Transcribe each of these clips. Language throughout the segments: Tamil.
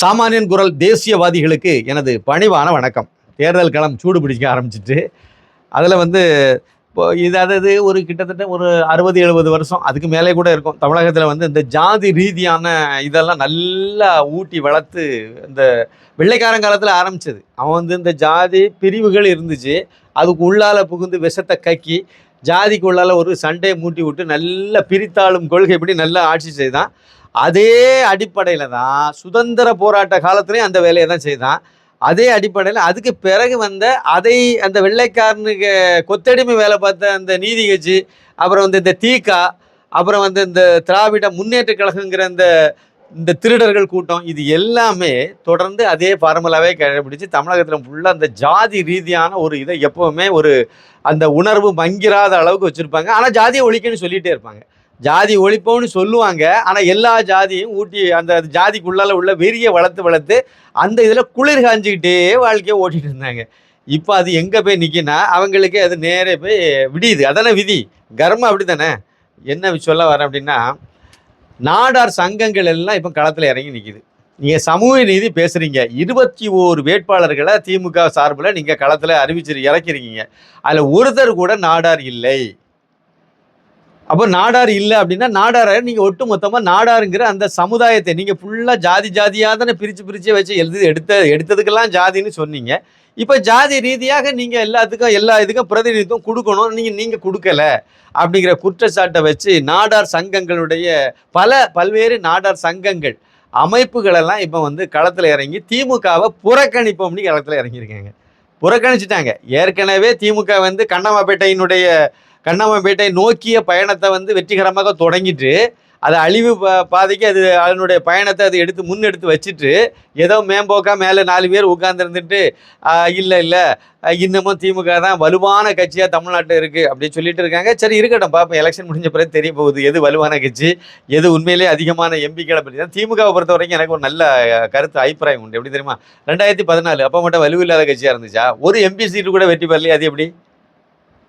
சாமானியன் குரல் தேசியவாதிகளுக்கு எனது பணிவான வணக்கம். தேர்தல் களம் சூடு பிடிக்க ஆரம்பிச்சிட்டு அதில் வந்து இப்போ இது அதாவது ஒரு கிட்டத்தட்ட ஒரு அறுபது எழுபது வருஷம் அதுக்கு மேலே கூட இருக்கும். தமிழகத்தில் வந்து இந்த ஜாதி ரீதியான இதெல்லாம் நல்லா ஊட்டி வளர்த்து இந்த வெள்ளைக்காரன் காலத்தில் ஆரம்பித்தது அவன் வந்து இந்த ஜாதி பிரிவுகள் இருந்துச்சு. அதுக்கு உள்ளால புகுந்து விஷத்தை கக்கி ஜாதிக்கு உள்ளால ஒரு சண்டையை மூட்டி விட்டு நல்ல பிரித்தாளும் கொள்கைப்படி நல்லா ஆட்சி செய்தான். அதே அடிப்படையில் தான் சுதந்திர போராட்ட காலத்துலேயும் அந்த வேலையை தான் செய்தான். அதே அடிப்படையில் அதுக்கு பிறகு வந்த அதை அந்த வெள்ளைக்காரனுக்கு கொத்தடிமை வேலை பார்த்த அந்த நீதி கட்சி அப்புறம் வந்து இந்த தீகா அப்புறம் வந்து இந்த திராவிட முன்னேற்ற கழகங்கிற அந்த இந்த திருடர்கள் கூட்டம் இது எல்லாமே தொடர்ந்து அதே ஃபார்முலாவே கடைபிடிச்சு தமிழகத்தில் ஃபுல்லாக அந்த ஜாதி ரீதியான ஒரு இதை எப்போவுமே ஒரு அந்த உணர்வு மங்கிராத அளவுக்கு வச்சுருப்பாங்க. ஆனால் ஜாதியை ஒழிக்கன்னு சொல்லிகிட்டே இருப்பாங்க. ஜாதி ஒழிப்போம்னு சொல்லுவாங்க. ஆனால் எல்லா ஜாதியும் ஊட்டி அந்த ஜாதிக்குள்ளால உள்ள வெறியை வளர்த்து வளர்த்து அந்த இதில் குளிர் காஞ்சிக்கிட்டே வாழ்க்கையை ஓட்டிகிட்டு இருந்தாங்க. இப்போ அது எங்கே போய் நிற்கினா அவங்களுக்கு அது நேரே போய் விடியுது. அதானே விதி. கர்மம் அப்படி தானே என்ன சொல்ல வரேன் அப்படின்னா நாடார் சங்கங்கள் எல்லாம் இப்போ களத்தில் இறங்கி நிற்கிது நீங்கள் சமூக நீதி பேசுகிறீங்க இருபத்தி ஓரு வேட்பாளர்களை திமுக சார்பில் நீங்கள் களத்தில் அறிவிச்சு இறக்கிறீங்க அதில் ஒருத்தர் கூட நாடார் இல்லை. அப்போ நாடார் இல்லை அப்படின்னா நாடாரை நீங்கள் ஒட்டு மொத்தமாக நாடாருங்கிற அந்த சமுதாயத்தை நீங்கள் ஃபுல்லாக ஜாதி ஜாதியாக தானே பிரித்து பிரித்து வச்சு எழுதி எடுத்த எடுத்ததுக்கெல்லாம் ஜாதின்னு சொன்னீங்க. இப்போ ஜாதி ரீதியாக நீங்கள் எல்லாத்துக்கும் எல்லா இதுக்கும் பிரதிநிதித்துவம் கொடுக்கணும் நீங்கள் நீங்கள் கொடுக்கல அப்படிங்கிற குற்றச்சாட்டை வச்சு நாடார் சங்கங்களுடைய பல பல்வேறு நாடார் சங்கங்கள் அமைப்புகளெல்லாம் இப்போ வந்து களத்தில் இறங்கி திமுகவை புறக்கணிப்போம்னு களத்தில் இறங்கியிருக்காங்க. புறக்கணிச்சிட்டாங்க. ஏற்கனவே திமுக வந்து கண்ணமாப்பேட்டையினுடைய கண்ணம்மாப்பேட்டை நோக்கிய பயணத்தை வந்து வெற்றிகரமாக தொடங்கிட்டு அது அழிவு பா- பாதைக்கு அது அதனுடைய பயணத்தை அது எடுத்து முன்னெடுத்து வச்சுட்டு ஏதோ மேம்போக்கா மேலே நாலு பேர் உட்காந்துருந்துட்டு இல்லை இல்லை இன்னமும் திமுக தான் வலுவான கட்சியாக தமிழ்நாட்டில் இருக்குது அப்படின்னு சொல்லிட்டு இருக்காங்க. சரி இருக்கட்டும் பார்ப்போம் எலெக்ஷன் முடிஞ்ச பிறகு தெரிய போகுது எது வலுவான கட்சி எது உண்மையிலேயே அதிகமான எம்பிக்களை பற்றி தான் திமுகவை பொறுத்த வரைக்கும் எனக்கு ஒரு நல்ல கருத்து அபிப்பிராயம் உண்டு. எப்படி தெரியுமா? ரெண்டாயிரத்தி பதினாலு அப்போ மட்டும் வலுவில்லாத கட்சியாக இருந்துச்சா? ஒரு எம்பி சீட்டு கூட வெற்றி பெறலையே? அது எப்படி?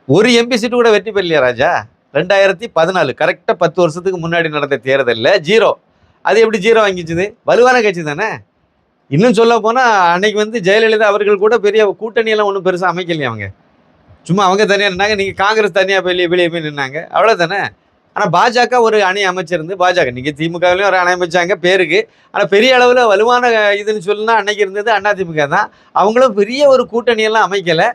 ஒரு எம்பி சீட்டு கூட வெற்றி பெறலையா ராஜா. ரெண்டாயிரத்தி பதினாலு கரெக்டாக பத்து வருஷத்துக்கு முன்னாடி நடந்த தேர்தலில் ஜீரோ. அது எப்படி ஜீரோ வாங்கிச்சுது? வலுவான கட்சி தானே? இன்னும் சொல்ல போனால் அன்னைக்கு வந்து ஜெயலலிதா அவர்கள் கூட பெரிய கூட்டணியெல்லாம் ஒன்றும் பெருசாக அமைக்கலையே அவங்க. சும்மா அவங்க தனியாக நின்னாங்க நீங்கள் காங்கிரஸ் தனியாக வெளியே வெளியே போய் நின்னாங்க. அவ்வளோதானே ஆனால் பாஜக ஒரு அணி அமைச்சிருந்து பாஜக நீங்கள் திமுகவிலையும் ஒரு அணி அமைச்சாங்க பேருக்கு. ஆனால் பெரிய அளவில் வலுவான இதுன்னு சொல்லுனா அன்னைக்கு இருந்தது அதிமுக தான். அவங்களும் பெரிய ஒரு கூட்டணியெல்லாம் அமைக்கலை.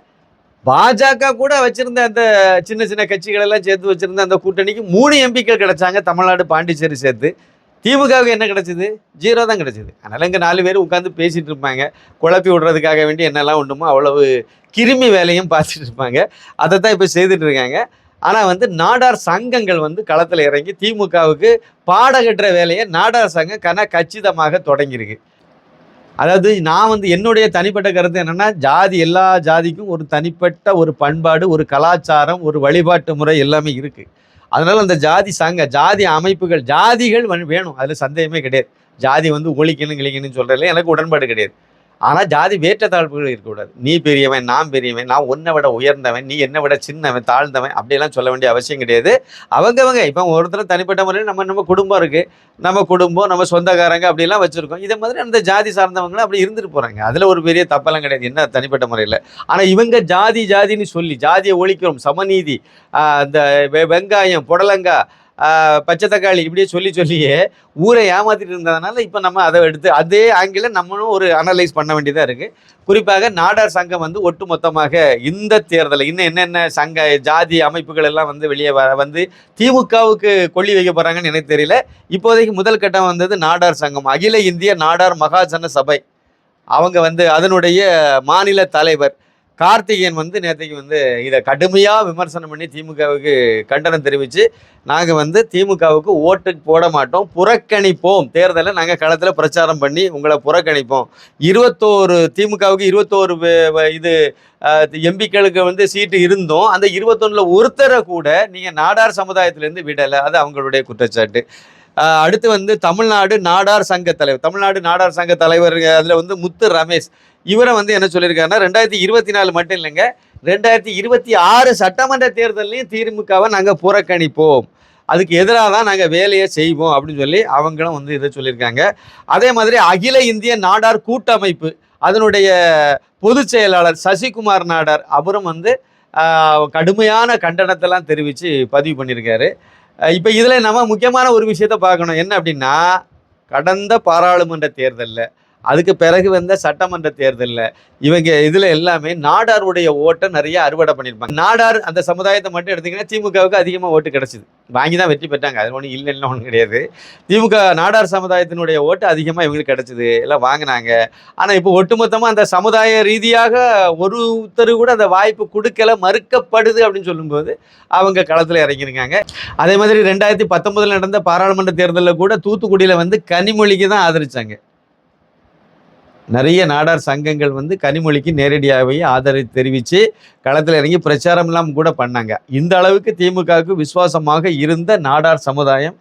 பாஜக கூட வச்சிருந்த அந்த சின்ன சின்ன கட்சிகள் எல்லாம் சேர்த்து வச்சிருந்த அந்த கூட்டணிக்கு மூணு எம்பிக்கள் கிடைச்சாங்க தமிழ்நாடு பாண்டிச்சேரி சேர்த்து. திமுகவுக்கு என்ன கிடைச்சது? ஜீரோ தான் கிடைச்சது. அதனால் இங்கே நாலு பேர் உட்காந்து பேசிகிட்டு இருப்பாங்க. குழப்பி விடுறதுக்காக வேண்டி என்னெல்லாம் உண்டுமோ அவ்வளவு கிருமி வேலையும் பார்த்துட்டு இருப்பாங்க. அதை தான் இப்போ செய்துட்டு இருக்காங்க. ஆனால் வந்து நாடார் சங்கங்கள் வந்து களத்தில் இறங்கி திமுகவுக்கு பாடகட்டுற வேலையை நாடார் சங்கம் கன கச்சிதமாக தொடங்கியிருக்கு. அதாவது நான் வந்து என்னுடைய தனிப்பட்ட கருத்து என்னென்னா ஜாதி எல்லா ஜாதிக்கும் ஒரு தனிப்பட்ட ஒரு பண்பாடு ஒரு கலாச்சாரம் ஒரு வழிபாட்டு முறை எல்லாமே இருக்குது அதனால் அந்த ஜாதி சங்க ஜாதி அமைப்புகள் ஜாதிகள் வேணும். அதில் சந்தேகமே கிடையாது. ஜாதி வந்து ஒழிக்கணும் கிழிக்கணும்னு சொல்கிறதுல எனக்கு உடன்பாடு கிடையாது. ஆனால் ஜாதி வேற்றத்தாழ்வுகள் இருக்கக்கூடாது. நீ பெரியவன் நான் பெரியவன் நான் உன்னை விட உயர்ந்தவன் நீ என்னை விட சின்னவன் தாழ்ந்தவன் அப்படியெல்லாம் சொல்ல வேண்டிய அவசியம் கிடையாது. அவங்கவங்க இப்போ ஒருத்தர் தனிப்பட்ட முறையில் நம்ம நம்ம குடும்பம் இருக்குது நம்ம குடும்பம் நம்ம சொந்தக்காரங்க அப்படிலாம் வச்சுருக்கோம். இதே மாதிரி அந்த ஜாதி சார்ந்தவங்களும் அப்படி இருந்துட்டு போகிறாங்க அதில் ஒரு பெரிய தப்பெல்லாம் கிடையாது. என்ன தனிப்பட்ட முறையில்? ஆனால் இவங்க ஜாதி ஜாதின்னு சொல்லி ஜாதியை ஒழிக்கிறோம். சமநீதி அந்த இந்த வெ- வெங்காயம் புடலங்காய் பச்சை தக்காளி இப்படியே சொல்லி சொல்லியே ஊரை ஏமாத்திட்டு இருந்ததுனால இப்போ நம்ம அதை எடுத்து அதே ஆங்கில நம்மளும் ஒரு அனலைஸ் பண்ண வேண்டியதாக இருக்குது குறிப்பாக நாடார் சங்கம் வந்து ஒட்டுமொத்தமாக இந்த தேர்தலில் இன்னும் என்னென்ன சங்க ஜாதி அமைப்புகள் எல்லாம் வந்து வெளியே வர வந்து திமுகவுக்கு கொள்ளி வைக்க போகிறாங்கன்னு எனக்கு தெரியல. இப்போதைக்கு முதல் கட்டம் வந்தது நாடார் சங்கம். அகில இந்திய நாடார் மகாஜன சபை அவங்க வந்து அதனுடைய மாநில தலைவர். கார்த்திகேயன் வந்து நேற்றுக்கு வந்து இதை கடுமையாக விமர்சனம் பண்ணி திமுகவுக்கு கண்டனம் தெரிவித்து நாங்கள் வந்து திமுகவுக்கு ஓட்டு போட மாட்டோம் புறக்கணிப்போம். தேர்தலை நாங்கள் களத்தில் பிரச்சாரம் பண்ணி உங்களை புறக்கணிப்போம். இருபத்தோரு திமுகவுக்கு இருபத்தோரு இது எம்பிக்களுக்கு வந்து சீட்டு இருந்தோம். அந்த இருபத்தொன்னில் ஒருத்தரை கூட நீங்கள் நாடார் சமுதாயத்திலேருந்து விடலை. அது அவங்களுடைய குற்றச்சாட்டு. அடுத்து வந்து தமிழ்நாடு நாடார் சங்க தலைவர். தமிழ்நாடு நாடார் சங்க தலைவர் அதில் வந்து முத்து ரமேஷ். இவரை வந்து என்ன சொல்லியிருக்காருன்னா ரெண்டாயிரத்தி இருபத்தி நாலு மட்டும் இல்லைங்க ரெண்டாயிரத்தி இருபத்தி ஆறு சட்டமன்ற தேர்தலையும் திமுகவை நாங்கள் புறக்கணிப்போம். அதுக்கு எதிராக தான் நாங்கள் வேலையை செய்வோம் அப்படின்னு சொல்லி அவங்களும் வந்து இதை சொல்லியிருக்காங்க. அதே மாதிரி அகில இந்திய நாடார் கூட்டமைப்பு அதனுடைய பொதுச் செயலாளர் சசிகுமார் நாடார் அவரும் வந்து கடுமையான கண்டனத்தெல்லாம் தெரிவித்து பதிவு பண்ணியிருக்காரு. இப்போ இதில் நம்ம முக்கியமான ஒரு விஷயத்த பார்க்கணும். என்ன அப்படின்னா கடந்த பாராளுமன்ற தேர்தலில் அதுக்கு பிறகு வந்த சட்டமன்ற தேர்தலில் இவங்க இதில் எல்லாமே நாடாருடைய ஓட்டை நிறைய அறுவடை பண்ணியிருப்பாங்க நாடார் அந்த சமுதாயத்தை மட்டும் எடுத்திங்கன்னா திமுகவுக்கு அதிகமாக ஓட்டு கிடச்சிது. வாங்கி தான் வெற்றி பெற்றாங்க. அது ஒன்றும் இல்லைன்னு ஒன்றும் கிடையாது. திமுக நாடார் சமுதாயத்தினுடைய ஓட்டு அதிகமாக இவங்களுக்கு கிடச்சிது. எல்லாம் வாங்கினாங்க. ஆனால் இப்போ ஒட்டுமொத்தமாக அந்த சமுதாய ரீதியாக ஒருத்தர் கூட அந்த வாய்ப்பு கொடுக்கல மறுக்கப்படுது அப்படின்னு சொல்லும்போது அவங்க களத்தில் இறங்கியிருக்காங்க. அதே மாதிரி ரெண்டாயிரத்தி பத்தொன்பதில் நடந்த பாராளுமன்ற தேர்தலில் கூட தூத்துக்குடியில் வந்து கனிமொழிக்கு தான் ஆதரித்தாங்க நிறைய நாடார் சங்கங்கள் வந்து கனிமொழிக்கு நேரடியாகவே ஆதரவு தெரிவித்து களத்தில் இறங்கி பிரச்சாரம்லாம் கூட பண்ணாங்க. இந்த அளவுக்கு திமுகவுக்கு விசுவாசமாக இருந்த நாடார் சமுதாயம்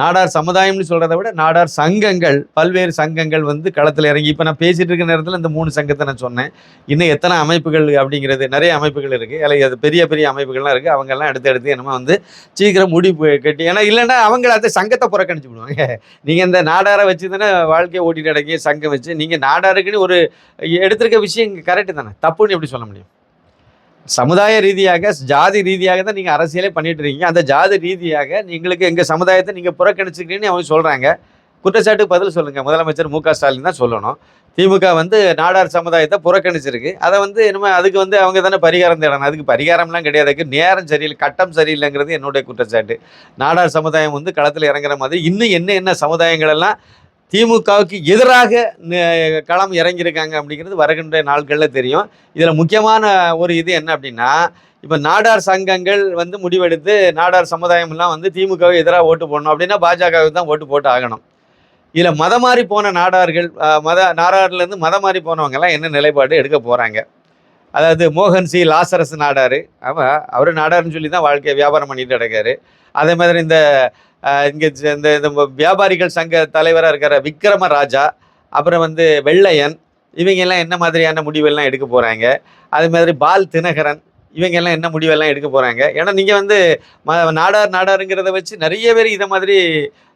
நாடார் சமுதாயம்னு சொல்கிறத விட நாடார் சங்கங்கள் பல்வேறு சங்கங்கள் வந்து களத்தில் இறங்கி இப்போ நான் பேசிகிட்டு இருக்க நேரத்தில் இந்த மூணு சங்கத்தை நான் சொன்னேன். இன்னும் எத்தனை அமைப்புகள் அப்படிங்கிறது நிறைய அமைப்புகள் இருக்குது இல்லை அது பெரிய பெரிய அமைப்புகள்லாம் இருக்குது அவங்கெல்லாம் எடுத்து எடுத்து என்னமோ வந்து சீக்கிரம் முடிவு கட்டி ஏன்னா இல்லைன்னா அவங்கள அந்த சங்கத்தை புறக்கணிச்சு விடுவாங்க. நீங்கள் இந்த நாடாரை வச்சு தானே வாழ்க்கையை ஓட்டிட்டு அடங்கி சங்கம் வச்சு நீங்கள் நாடாருக்குன்னு ஒரு எடுத்திருக்க விஷயம் கரெக்டு தானே? தப்புன்னு எப்படி சொல்ல முடியும்? சமுதாய ரீதியாக ஜாதி ரீதியாக தான் நீங்கள் அரசியலே பண்ணிட்டு இருக்கீங்க. அந்த ஜாதி ரீதியாக நீங்களுக்கு எங்கள் சமுதாயத்தை நீங்கள் புறக்கணிச்சுக்கிறீங்கன்னு அவங்க சொல்கிறாங்க குற்றச்சாட்டுக்கு பதில் சொல்லுங்கள் முதலமைச்சர் மு க ஸ்டாலின் தான் சொல்லணும். திமுக வந்து நாடார் சமுதாயத்தை புறக்கணிச்சிருக்கு. அதை வந்து என்னமோ அதுக்கு வந்து அவங்க தானே பரிகாரம் தேடணும். அதுக்கு பரிகாரம்லாம் கிடையாது. அதுக்கு நேரம் சரியில்லை. கட்டம் சரியில்லைங்கிறது என்னுடைய குற்றச்சாட்டு. நாடார் சமுதாயம் வந்து களத்தில் இறங்குற மாதிரி இன்னும் என்ன என்ன சமுதாயங்கள் எல்லாம் திமுகவுக்கு எதிராக களம் இறங்கியிருக்காங்க அப்படிங்கிறது வருகின்ற நாட்களில் தெரியும். இதில் முக்கியமான ஒரு இது என்ன அப்படின்னா இப்போ நாடார் சங்கங்கள் வந்து முடிவெடுத்து நாடார் சமுதாயம்லாம் வந்து திமுகவை எதிராக ஓட்டு போடணும் அப்படின்னா பாஜகவுக்கு தான் ஓட்டு போட்டு ஆகணும். இதில் மதம் மாறி போன நாடார்கள் மத நாடார்லேருந்து மதம் மாறி போனவங்கெல்லாம் என்ன நிலைப்பாடு எடுக்க போகிறாங்க அதாவது மோகன் சி. லாசரஸ் நாடார். ஆமாம் அவர் நாடார்னு சொல்லி தான் வாழ்க்கையை வியாபாரம் பண்ணிட்டு கிடக்காரு அதே மாதிரி இந்த இங்கே இந்த இந்த வியாபாரிகள் சங்க தலைவராக இருக்கிற விக்ரம ராஜா அப்புறம் வந்து வெள்ளையன் இவங்கெல்லாம் என்ன மாதிரியான முடிவெல்லாம் எடுக்க போகிறாங்க அதே மாதிரி பால் தினகரன் இவங்கெல்லாம் என்ன முடிவெல்லாம் எடுக்க போகிறாங்க ஏன்னா நீங்கள் வந்து ம நாடார் நாடாருங்கிறத வச்சு நிறைய பேர் இதை மாதிரி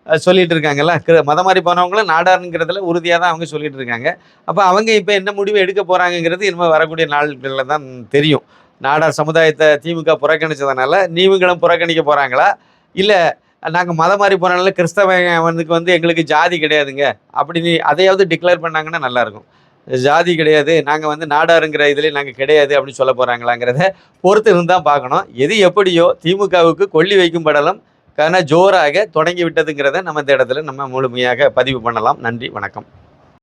சொல்லிகிட்டு சொல்லிட்டு இருக்காங்கல்ல? மத மாதிரி போனவங்களும் நாடாருங்கிறதுல உறுதியாக தான் அவங்க சொல்லிட்டு இருக்காங்க. அப்போ அவங்க இப்போ என்ன முடிவு எடுக்க போகிறாங்கங்கிறது இனிமேல் வரக்கூடிய நாள்களில் தான் தெரியும். நாடார் சமுதாயத்தை திமுக புறக்கணிச்சதுனால நீங்களும் புறக்கணிக்க போகிறாங்களா இல்லை நாங்கள் மதம் மாறி போனால கிறிஸ்தவனுக்கு வந்து எங்களுக்கு ஜாதி கிடையாதுங்க. அப்படின்னு அதையாவது டிக்ளேர் பண்ணாங்கன்னா நல்லாயிருக்கும். ஜாதி கிடையாது. நாங்கள் வந்து நாடாருங்கிற இதுலேயே நாங்கள் கிடையாது அப்படின்னு சொல்ல போகிறாங்களாங்கிறத பொறுத்து இருந்தால் பார்க்கணும். எது எப்படியோ திமுகவுக்கு கொள்ளி வைக்கும் படலம் கன ஜோராக தொடங்கி விட்டதுங்கிறத நம்ம இந்த இடத்துல நம்ம முழுமையாக பதிவு பண்ணலாம். நன்றி வணக்கம்.